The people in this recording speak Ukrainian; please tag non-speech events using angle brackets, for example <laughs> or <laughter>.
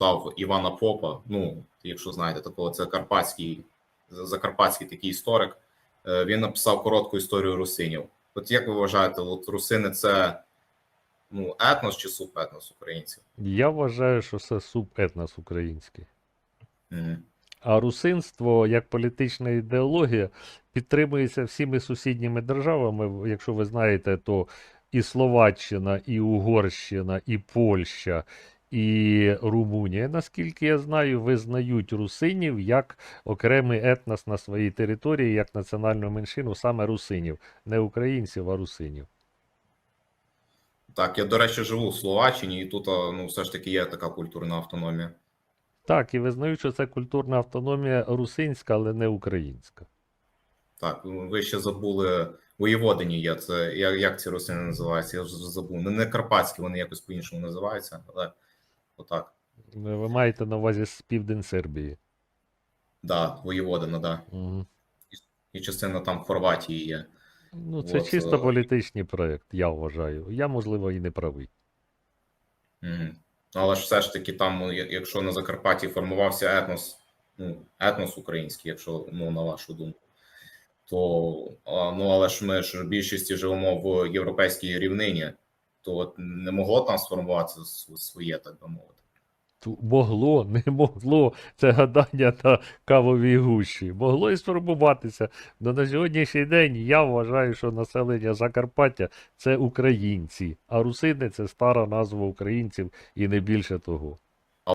написав Івана Попа. Ну, якщо знаєте такого, це карпатський, закарпатський такий історик. Е, Він написав коротку історію русинів. От як ви вважаєте, от русини це ну, етнос чи субетнос українців? Я вважаю, що це субетнос український. Мгм. А русинство як політична ідеологія підтримується всіми сусідніми державами. Якщо ви знаєте, то і Словаччина, і Угорщина, і Польща, і Румунія, наскільки я знаю, визнають русинів як окремий етнос на своїй території, як національну меншину, саме русинів, не українців, а русинів. Так, я, до речі, живу в Словаччині, і тут ну, все ж таки є така культурна автономія. Так, і визнають, що це культурна автономія русинська, але не українська. Так, ну, ви ще забули воєводині є. Це як, як ці русини називаються? Я вже забув. Не, не карпатські, вони якось по-іншому називаються, але отак. Ви маєте на увазі з південь Сербії. Да, воєводина, да. Угу. І частина там Хорватії є. Ну, це От, чисто е, політичний проєкт, я вважаю. Я, можливо, і не правий. Мгм. Але ж все ж таки, там, ну, якщо на Закарпатті формувався етнос, ну, етнос український, якщо ну, на вашу думку, то ну, але ж ми ж в більшості живемо в європейській рівнині, то от не могло там сформуватися своє, так би мовити. Могло, <laughs> не могло. Це гадання на кавовій гущі. Могло і сформуватися. Но на сьогоднішній день я вважаю, що населення Закарпаття це українці, а русини це стара назва українців і не більше того.